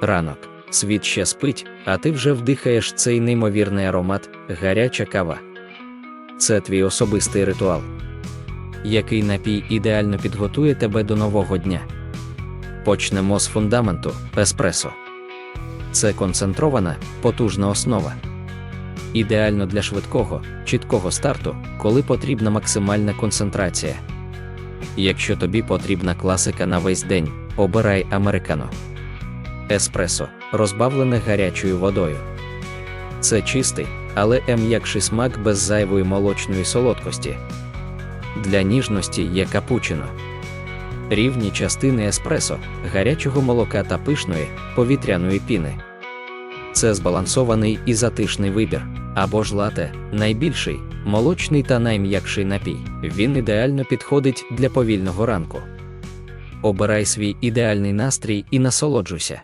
Ранок. Світ ще спить, а ти вже вдихаєш цей неймовірний аромат, гаряча кава. Це твій особистий ритуал. Який напій ідеально підготує тебе до нового дня? Почнемо з фундаменту еспресо. Це концентрована, потужна основа. Ідеально для швидкого, чіткого старту, коли потрібна максимальна концентрація. Якщо тобі потрібна класика на весь день, обирай американо. Еспресо, розбавлене гарячою водою. Це чистий, але м'якший смак без зайвої молочної солодкості. Для ніжності є капучино. Рівні частини еспресо, гарячого молока та пишної, повітряної піни. Це збалансований і затишний вибір, або ж лате, найбільший, молочний та найм'якший напій. Він ідеально підходить для повільного ранку. Обирай свій ідеальний настрій і насолоджуйся.